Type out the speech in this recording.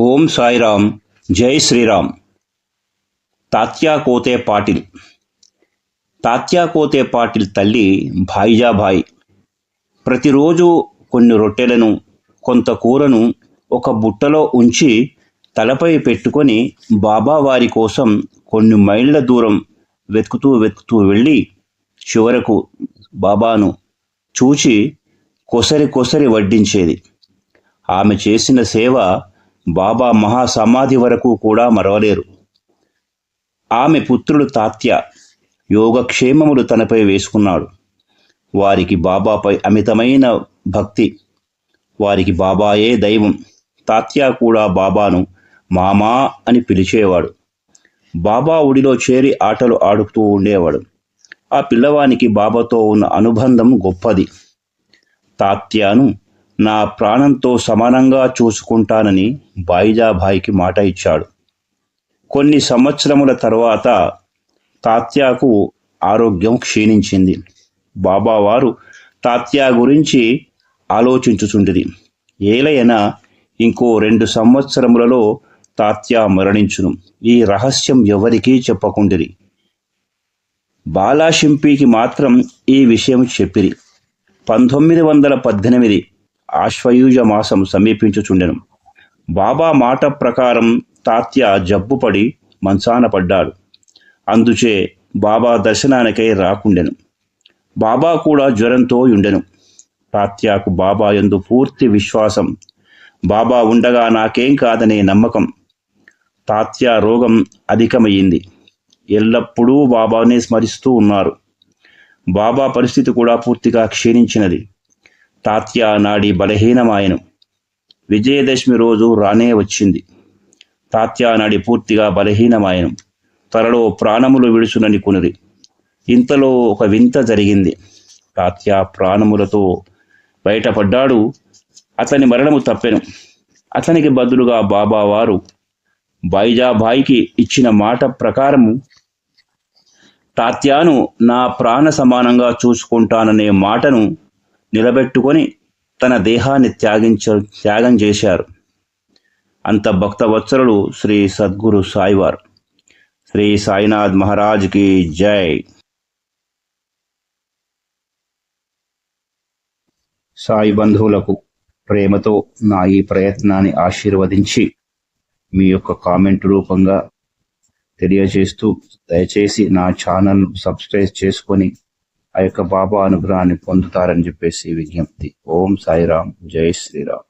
ఓం సాయిరామ్ జై శ్రీరామ్. తాత్యా కోతే పాటిల్. తాత్యా కోతే పాటిల్ తల్లి భాయిజాభాయ్. ప్రతిరోజు కొన్ని రొట్టెలను కొంత కూరను ఒక బుట్టలో ఉంచి తలపై పెట్టుకొని బాబా వారి కోసం కొన్ని మైళ్ళ దూరం వెతుకుతూ వెతుకుతూ వెళ్ళి చివరకు బాబాను చూచి కొసరి కొసరి వడ్డించేది. ఆమె చేసిన సేవ బాబా మహాసమాధి వరకు కూడా మరవలేరు. ఆమె పుత్రుడు తాత్య యోగక్షేమములు తనపై వేసుకున్నాడు. వారికి బాబాపై అమితమైన భక్తి. వారికి బాబాయే దైవం. తాత్య కూడా బాబాను మామా అని పిలిచేవాడు. బాబా ఒడిలో చేరి ఆటలు ఆడుతూ ఉండేవాడు. ఆ పిల్లవానికి బాబాతో ఉన్న అనుబంధం గొప్పది. తాత్యాను నా ప్రాణంతో సమానంగా చూసుకుంటానని బాయిజాభాయికి మాట ఇచ్చాడు. కొన్ని సంవత్సరముల తర్వాత తాత్యాకు ఆరోగ్యం క్షీణించింది. బాబావారు తాత్యా గురించి ఆలోచించుచుండిది ఏలైనా ఇంకో రెండు సంవత్సరములలో తాత్యా మరణించును. ఈ రహస్యం ఎవరికీ చెప్పకుండిరి. బాలాషింపికి మాత్రం ఈ విషయం చెప్పిరి. పంతొమ్మిది వందల పద్దెనిమిది ఆశ్వయుజ మాసం సమీపించుచుండెను. బాబా మాట ప్రకారం తాత్య జబ్బుపడి మంచాన పడ్డాడు. అందుచే బాబా దర్శనానికై రాకుండెను. బాబా కూడా జ్వరంతో ఉండెను తాత్యాకు బాబా ఎందు పూర్తి విశ్వాసం. బాబా ఉండగా నాకేం కాదనే నమ్మకం. తాత్య రోగం అధికమయ్యింది. ఎల్లప్పుడూ బాబానే స్మరిస్తూ ఉన్నారు. బాబా పరిస్థితి కూడా పూర్తిగా క్షీణించినది. తాత్య నాడి బలహీనమాయను. విజయదశమి రోజు రానే వచ్చింది. తాత్య నాడి పూర్తిగా బలహీనమాయను. త్వరలో ప్రాణములు విడుచునని కొనిరి. ఇంతలో ఒక వింత జరిగింది. తాత్య ప్రాణములతో బయటపడ్డాడు. అతని మరణము తప్పెను. అతనికి బదులుగా బాబా వారు బైజాబాయికి ఇచ్చిన మాట ప్రకారము తాత్యాను నా ప్రాణ సమానంగా చూసుకుంటాననే మాటను నిలబెట్టుకొని తన దేహాన్ని త్యాగించ త్యాగం చేశారు. అంత భక్తవత్సరుడు శ్రీ సద్గురు సాయివారు. శ్రీ సాయినాథ్ మహారాజ్కి జై. సాయి బంధువులకు ప్రేమతో నా ఈ ప్రయత్నాన్ని ఆశీర్వదించి మీ యొక్క కామెంట్ రూపంగా తెలియజేస్తూ దయచేసి నా ఛానల్ సబ్స్క్రైబ్ చేసుకొని ఆ యొక్క బాబా అనుగ్రహాన్ని పొందుతారని చెప్పేసి విజ్ఞప్తి. ఓం సాయిరామ్. జై శ్రీరామ్.